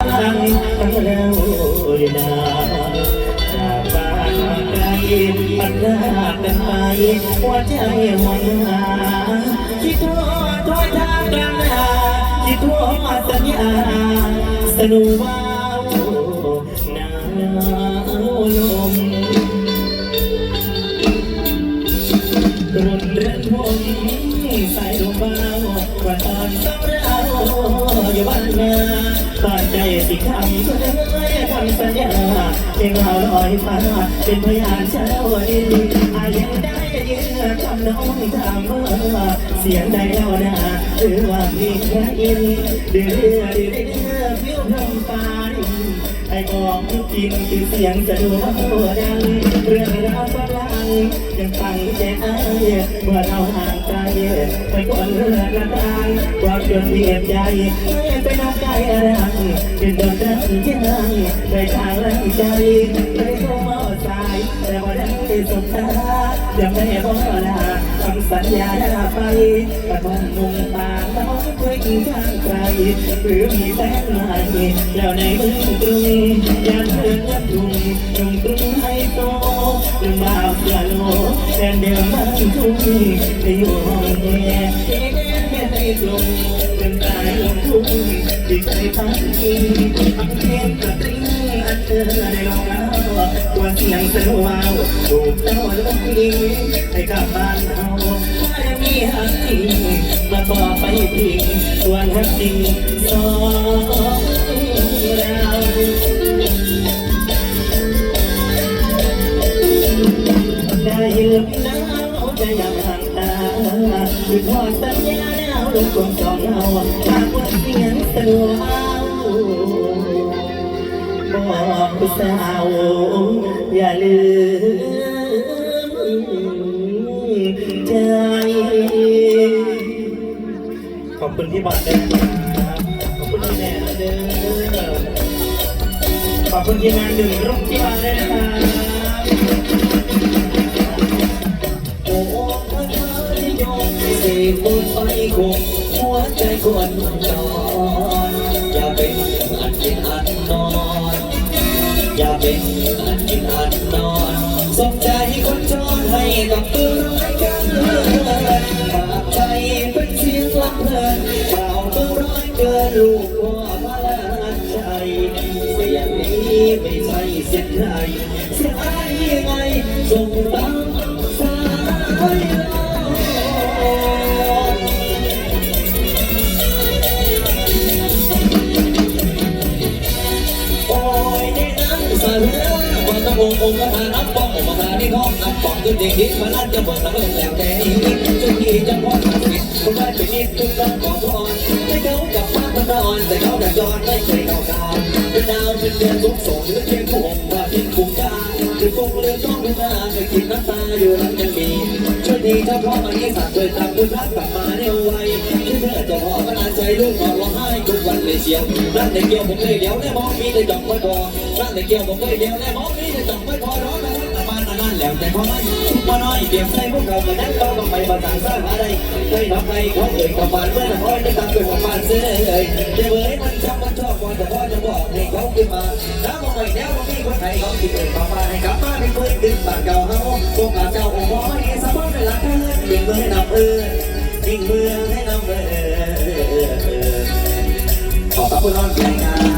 ทั้งเราเลยนาจากบ้านมาไกลมันลากกันไปหัวใจหวนหาคิดทั่วทั่วทางกลางนาคิดทั่วมาสัญญาสนุกว้าวหนาวลมรุ่นเรือนผมใส่ลงเบ อทำสัญญาเพลงเราลอยฟ้าเป็นพยานเช้าดินอายังได้ยืนคำน้องถามว่าเสียงใดเล่านาหรือว่าเพลงแค่อินเดือดเดือดเดือดฟิวลมฟ้าดินไอ้บอกจริงคือเสียงสะดูวกดังเรื่องราวฝรั่งยังฟังใจอายเมื่อเราห่าง ไปก่อนเรือละทางความจนเบียดใจไม่ไปนับใจรังเป็นโดนรักยังไปทางรังใจไม่โทรมาสายแต่ว่าได้สบตายังไม่บอกลาคำสัญญาไปกระทงมุงปากน้องเคยกินข้างใครหรือมีแฟนใหม่แล้วในเมืองกรุงอยากเพื่อนยับทุ่งตรงกรุงให้โตเรื่องราวเสียโล แดนเดิมบ้านทุ่งไปอยู่ห้องแอร์เอ๊ะไม่ให้ตรงเดินตายลงทุ่งที่เคยพักกินพักเพียงกระติ้งอันเธอได้ลองแล้วตัวเสียงสะดวกถูกเจ้าลงดิงให้กลับบ้านเฮาไม่มีหักจริงมาต่อไปพิงส่วนหักจริงสองเรา ยืมน้ำจะยังห่างตาคือทอดสัญญาแนวลงกลมสองเราหากว่าเสียงสะดวบอกผู้สาวอย่าลืมใจ ขอบคุณที่บอกด้วยนะครับขอบคุณที่แน่เด้อขอบคุณทีมงานหนึ่งรุ่งที่มาด้วยนะครั บนไฟคงหัวใจควรนอนอย่าเป็นอันกินอันนอนอย่าเป็นอันกินอันนอนสมใจคนจอรให้กับตัวร้ายกันฝากใจเป็นเสียงลำเพลินเปล่าตัวร้ายเกินลูกพ่อพะลานใจเสียงนี้ไม่ใช่เสียงใครเสียงไอ้ไงส่งตา นั้นสะเรือวันตะวงองค์ประธานับปององค์ประธานที่ห้องนับปองขึ้นเด็กคิดมาลั่นจะบอกสำเร็จแล้วแต่นี้จะมีจะพอดสิคนได้เป็นนิดทุกต้องขอพรให้เขากลับมาพนอนแต่เขาดักจอนไม่เคยเข้าทางเป็นดาวเป็นเดือนทุกสองหรือเพียงผู้องว่าทิ้งคุ้มกาหรือคงเรือต้องดูหน้าเคยกินน้ำตาอยู่นั้นยังมีช่วยดีถ้าพ่อมันนี้สัตว์เคยทำด้วยรักกลับมาเร็วไว เธอจะพ่อก็นานใจลูกนอนร้องไห้ทุกวันเลยเชียวรักในเกี่ยวผมเลยเดี๋ยวแน่มองมีแต่ดอกไม้พอรักในเกี่ยวผมเลยเดี๋ยวแน่มองมีแต่ดอกไม้พอร้องนะแต่บ้านนั่นแล้วแต่พอไม่ชุบมาน้อยเก็บใส่พวกเรามือนนั้นเราต้องไปมาต่างสร้างอะไรเคยทำไงเขาเอ่ยกับบ้านเมื่อแต่พ่อได้ตามเกิดของบ้านเสียเลยเดี๋ยวเอ้ยมันจำมันชอบก่อนแต่พ่อจะบอกให้เขาขึ้นมาถ้ามองไปแล้วมีคนไทยเขาคิดเอ่ยกับบ้านให้กลับบ้านให้เพื่อนขึ้นบ้านเก่าเฮาพวกเจ้าของค์พ่อให้สบายในหลักเพื่อนเบี่ยงเบยนำเออทิ้งเมืองให้นำเออ ขอ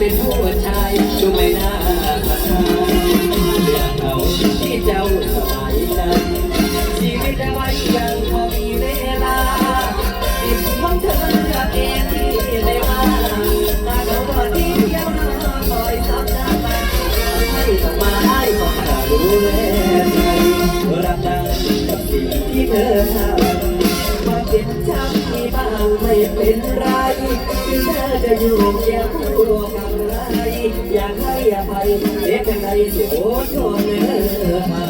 สิ่งดีๆที่เคยดีต่นมาดูไม่น่าเรื่องเขาที่เจ้าสบายใจชีวิตเอาไว้ยังพอมีเวลาติดของเธอเองที่ไม่ว่ามาเขาบอกที่เดียวนะคอยทำหน้าไปให้ต้องมาให้บอกให้ดูแลใจรักได้กับสิ่งที่เธอทำความเจ็บช้ำมีบ้างไม่เป็นไรที่เธอจะอยู่อย่า พูดกับใครอยากให้อภัยเด็กยังไงสิโอ้ทนเนื้อเอา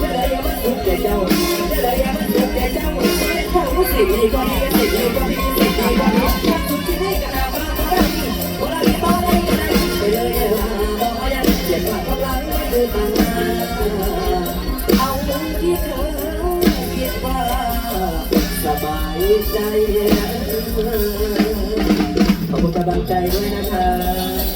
จะได้ยังมันทุกข์ใจเจ้าจะได้ยังมันทุกข์ใจเจ้าถ้ารู้สิ่งนี้ก็ดีสิ่งนี้ก็ดีสิ่งนี้ก็ดีถ้าสุดที่นี่ก็นาบ้าได้คนละที่บ้าได้ก็ได้ไปเลยบอกว่าอย่าเจ็บปากกำลังไม่ดูต่างหน้าเอาที่เธอคิดว่าสบายใจ ขอบคุณกำลังใจด้วยนะครับ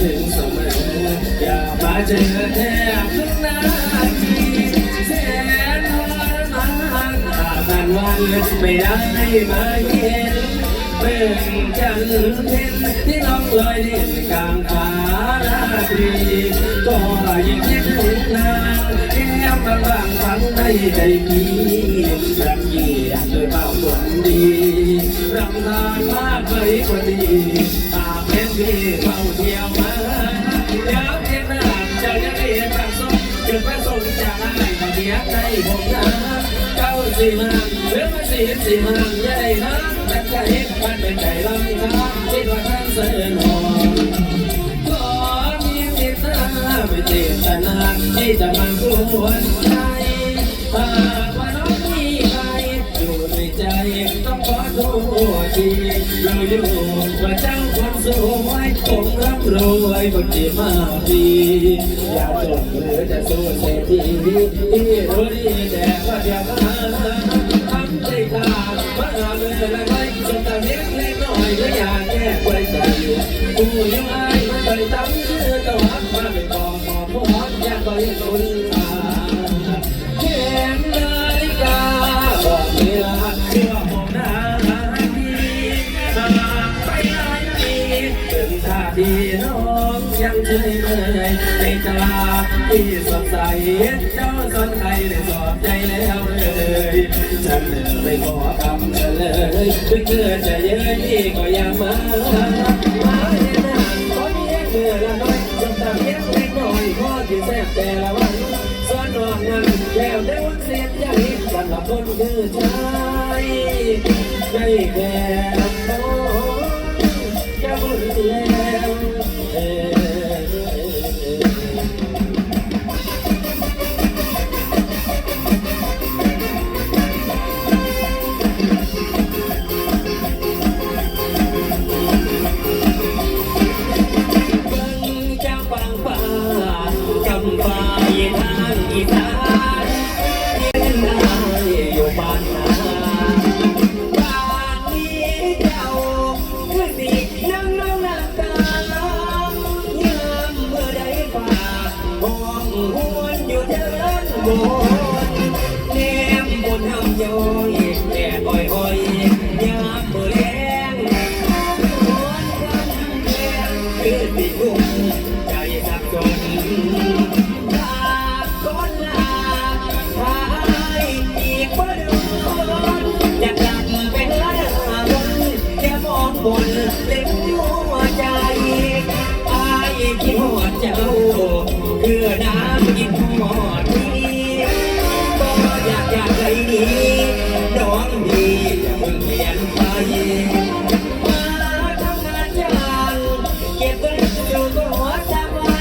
ถึงเสมออยากมาเจอแทบทุกนาทีแสนทรมานถ้ากันวันไม่ได้มาเห็นเบิ่งจันทร์เพ็ญที่น้องลอยเด่นกลางฟ้าราตรีก็ยังคิดถึงนางแก้มบางบางฝังในใจพี่รักยี่อยากเจอเบาคนดีรำคาญมากเลยคนดีตาเป็นพี่เฝ้าเที่ยว มาเดี๋ยวเทียนหน้าเจ้าจะได้เห็นแบบส้มจุดประสงจากอะไรก็เดียกในผมนะเก้าสี่มันหรือมาสี่สี่มันใหญ่นะแต่ใจมันเป็นใจลำคาคิดว่าท่านเสือนอนขอมีจิตนาไม่เจตนาที่จะมากวนใจหากว่าน้องมีใครอยู่ในใจต้องขอโทษทีเราอยู่ รับรวยคนที่มาดีอย่าจนหรือจะสู้เศรษฐีที่รู้ดีแต่ว่าเดียวกันทำใจขาดมาหาเมื่อไรไม่จนตาเล็กเล็กน้อยก็อยากแก้ไขใจกูยังไง ที่สดใสเจ้าสนใครได้สอบใจแล้วเลยฉันเลยขอคำเลยเพื่อเกิดจะเยอะที่ก็ยังมามาเห็นหน้าขอเลี้ยงเมื่อละน้อยจนตาเลี้ยงเล็กน้อยพ่อที่แซ่บแต่ละวันสอนนอนนั้นแล้วได้วันเสียใจสำหรับคนคือชายไม่แค่ อดนี้ก็อยากอยากใจนี้น้องดีอย่าเพิ่งเปลี่ยนไปมาทำงานจ้างเก็บเงินอยู่ก็หัวจำไว้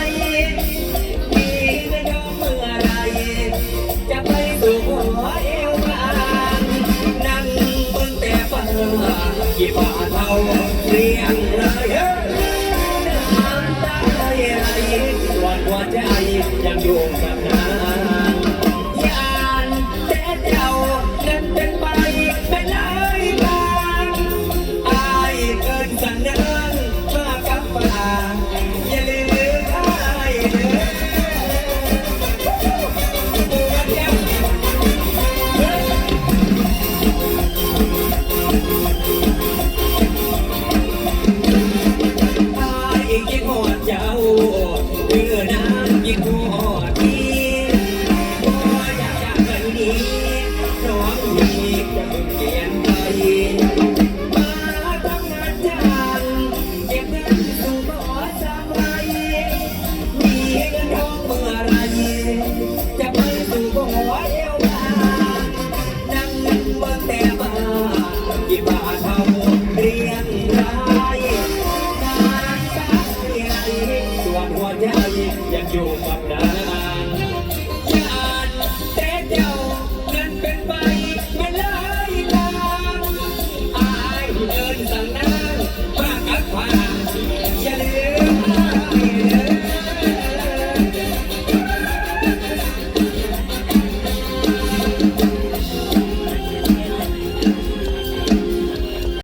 มีไม่ยอมเมื่อไรจะไปสู่หัวเอวบางนั่งเบิ่งแต่ฝันว่าหยิบ